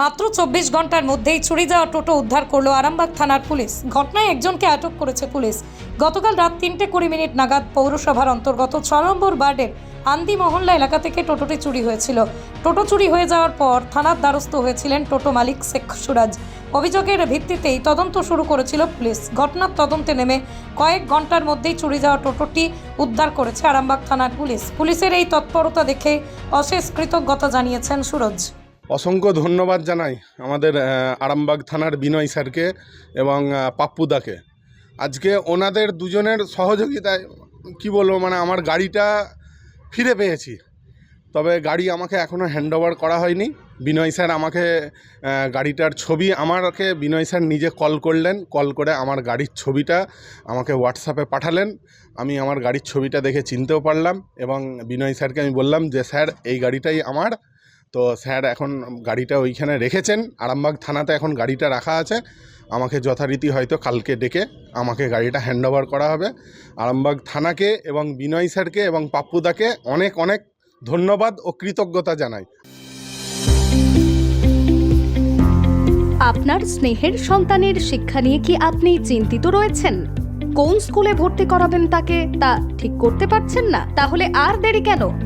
মাত্র চব্বিশ ঘণ্টার মধ্যেই চুরি যাওয়া টোটো উদ্ধার করল আরামবাগ থানার পুলিশ। ঘটনায় একজনকে আটক করেছে পুলিশ। গতকাল রাত তিনটে কুড়ি মিনিট নাগাদ পৌরসভার অন্তর্গত ছ নম্বর ওয়ার্ডের আন্দি মহল্লা এলাকা থেকে টোটোটি চুরি হয়েছিল। টোটো চুরি হয়ে যাওয়ার পর থানার দ্বারস্থ হয়েছিলেন টোটো মালিক শেখ সুরাজ। অভিযোগের ভিত্তিতেই তদন্ত শুরু করেছিল পুলিশ। ঘটনার তদন্তে নেমে কয়েক ঘণ্টার মধ্যেই চুরি যাওয়া টোটোটি উদ্ধার করেছে আরামবাগ থানার পুলিশ। পুলিশের এই তৎপরতা দেখে অশেষ কৃতজ্ঞতা জানিয়েছেন সুরজ। অসংখ্য ধন্যবাদ জানাই আমাদের আরামবাগ থানার বিনয় স্যারকে এবং পাপ্পুদাকে। আজকে ওনাদের দুজনের সহযোগিতায়, কি বলব মানে আমার গাড়িটা ফিরে পেয়েছি। তবে গাড়ি আমাকে এখনও হ্যান্ড করা হয়নি। বিনয় স্যার আমাকে গাড়িটার ছবি আমাকে, বিনয় স্যার নিজে কল করলেন। কল করে আমার গাড়ির ছবিটা আমাকে হোয়াটসঅ্যাপে পাঠালেন। আমি আমার গাড়ির ছবিটা দেখে চিনতেও পারলাম এবং বিনয় স্যারকে আমি বললাম যে, স্যার, এই গাড়িটাই আমার। তো স্যার এখন গাড়িটা ওইখানে রেখেছেন, আরামবাগ থানাতে এখন গাড়িটা রাখা আছে। আমাকে যথারীতি হয়তো কালকে ডেকে আমাকে গাড়িটা হ্যান্ড করা হবে। আরামবাগ থানাকে এবং বিনয় স্যারকে এবং পাপ্পুদাকে অনেক অনেক ধন্যবাদ ও কৃতজ্ঞতা জানাই। আপনার স্নেহের সন্তানের শিক্ষা নিয়ে কি আপনি চিন্তিত রয়েছেন? কোন স্কুলে ভর্তি করাবেন তাকে তা ঠিক করতে পারছেন না? তাহলে আর দেরি কেন?